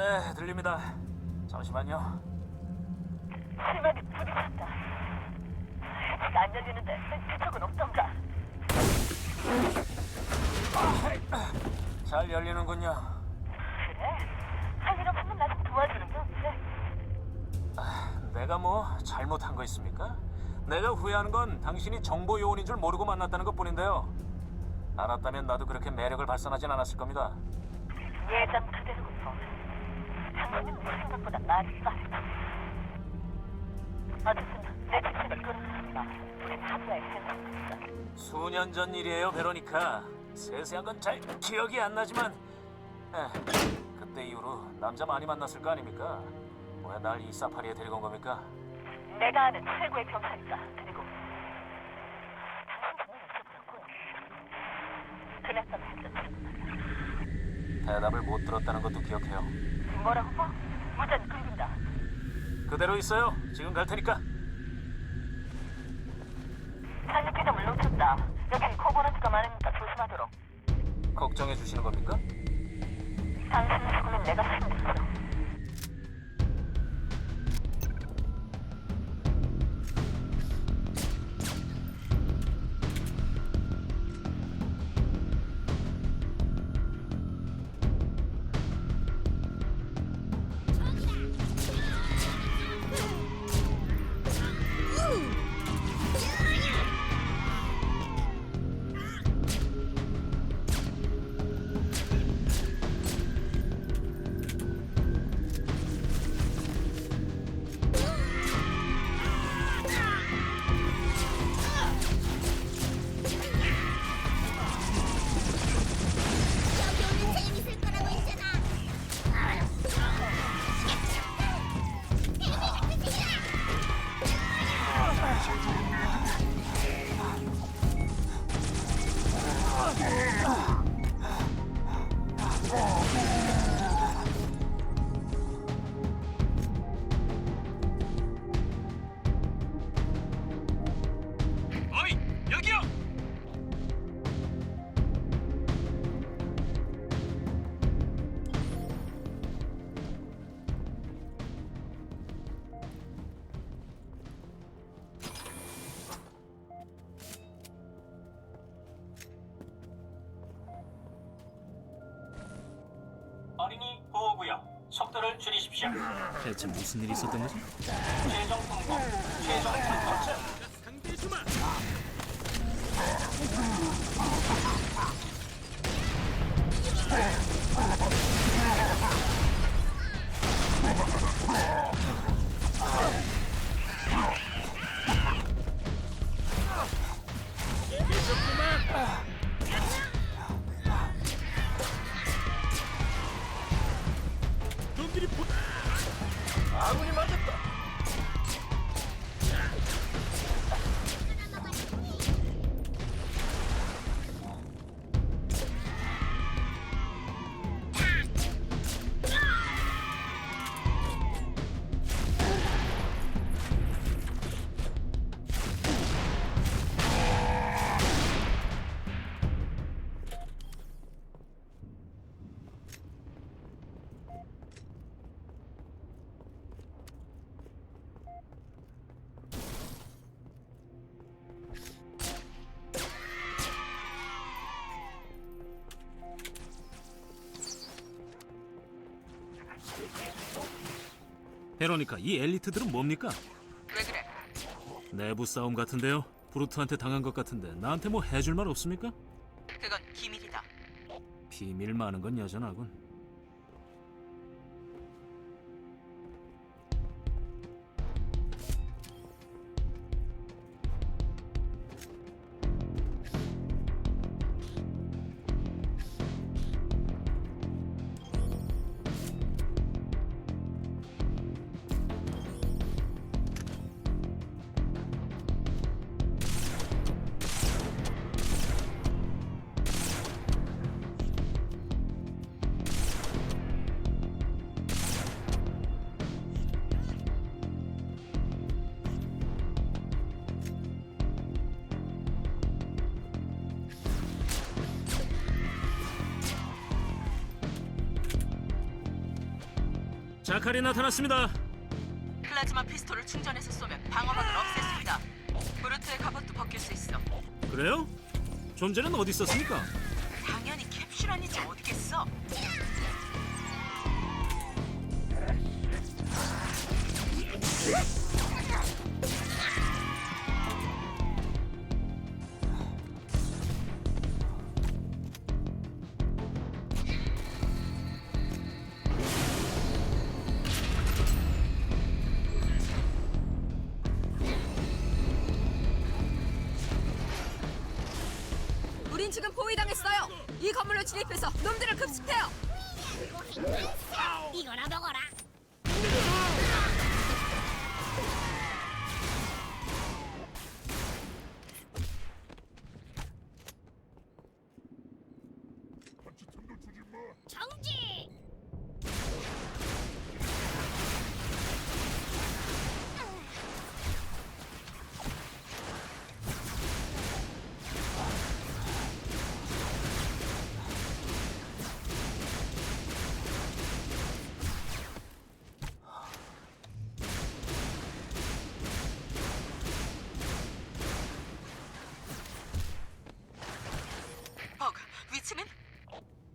네, 들립니다. 잠시만요. 심하게 부딪혔다. 해치가 안 열리는데 대책은 없던가? 잘 열리는군요. 그래? 할 일 없으면 나 좀 도와주는 게 어때? 내가 뭐 잘못한 거 있습니까? 내가 후회하는 건 당신이 정보 요원인 줄 모르고 만났다는 것 뿐인데요. 알았다면 나도 그렇게 매력을 발산하진 않았을 겁니다. 예전 내 생각보다 말이 빠르다. 어쨌든 내 대책을 끌어들였다. 우린 합의할 생각이다. 수년 전 일이에요, 베로니카. 세세한 건 잘 기억이 안 나지만, 에, 그때 이후로 남자 많이 만났을 거 아닙니까? 왜날이 사파리에 데리고 온 겁니까? 내가 아는 최고의 병사니까. 그리고 당신 정말 없어보였고. 그랬던 했던 대답을 못 들었다는 것도 기억해요. 뭐라고 뭐? 무전 끊긴다. 그대로 있어요. 지금 갈 테니까. 산육기점을 놓쳤다. 여긴 코버넌트가 많으니까 조심하도록. 걱정해 주시는 겁니까? 당신 죽으면 내가 힘 속도를 줄이십시오. 대체 무슨 일이 있었던 거지? 최종 통보, 최종 통보증. 베로니카, 이 엘리트들은 뭡니까? 왜 그래? 내부 싸움 같은데요? 브루트한테 당한 것 같은데 나한테 뭐 해줄 말 없습니까? 그건 기밀이다. 비밀 많은 건 여전하군. 자칼이 나타났습니다. 플라즈마 피스톨을 충전해서 쏘면 방어막을 없앴습니다. 브루트의 갑옷도 벗길 수 있어. 그래요? 좀 전엔 어디 있었습니까? 당연히 캡슐 아니지 어디겠어? 우린 지금 포위당했어요. 이 건물로 진입해서 놈들을 급습해요. 이거나 먹어라. 정지.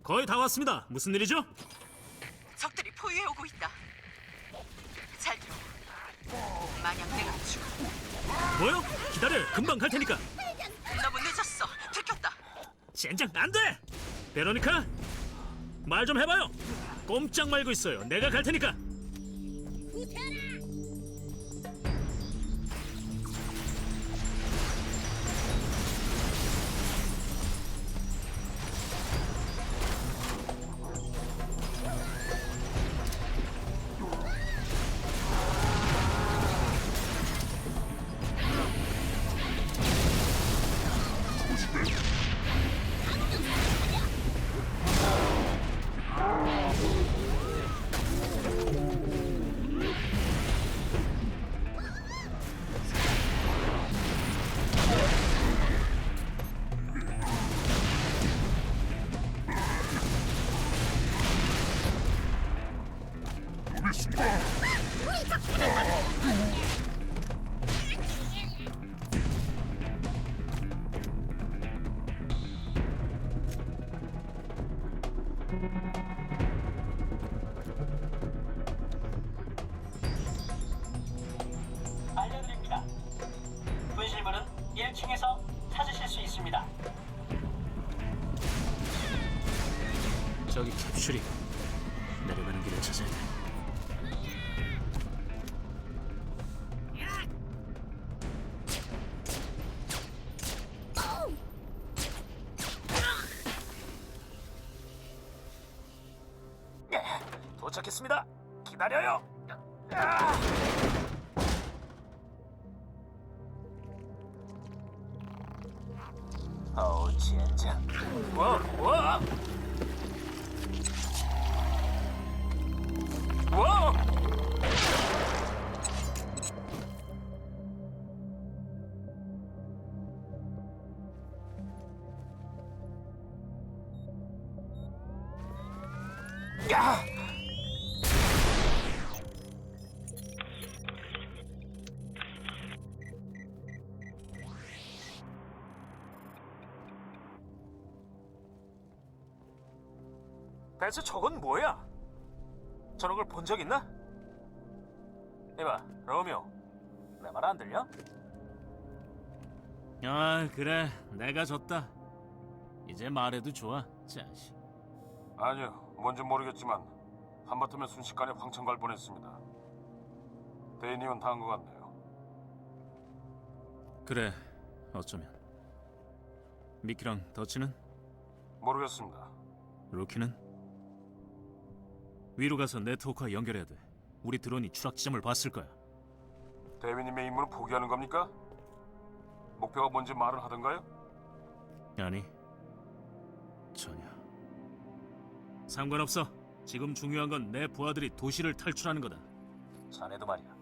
거의 다 왔습니다. 무슨 일이죠? 적들이 포위해 오고 있다. 잘 들어. 만약 내가 죽어 뭐요? 기다려. 금방 갈 테니까. 너무 늦었어. 들켰다. 젠장 안 돼. 베로니카, 말 좀 해봐요. 꼼짝 말고 있어요. 내가 갈 테니까. 알려드립니다. 분실물은 1층에서 찾으실 수 있습니다. 저기 캡슐이 내려가는 길을 찾아야 돼. 도착했습니다. 기다려요. 어우 진짜. 와 와. 와. 야! 대체 저건 뭐야? 저런 걸 본 적 있나? 이봐, 로미오. 내 말 안 들려? 아 그래, 내가 졌다. 이제 말해도 좋아, 자식. 아니요, 뭔지 모르겠지만 한바탕면 순식간에 황천 갈 뻔했습니다. 대인님은 당한 것 같네요. 그래, 어쩌면. 미키랑 더치는? 모르겠습니다. 루키는? 위로 가서 네트워크와 연결해야 돼. 우리 드론이 추락 지점을 봤을 거야. 대위님의 임무를 포기하는 겁니까? 목표가 뭔지 말을 하던가요? 아니, 전혀. 상관없어. 지금 중요한 건 내 부하들이 도시를 탈출하는 거다. 자네도 말이야.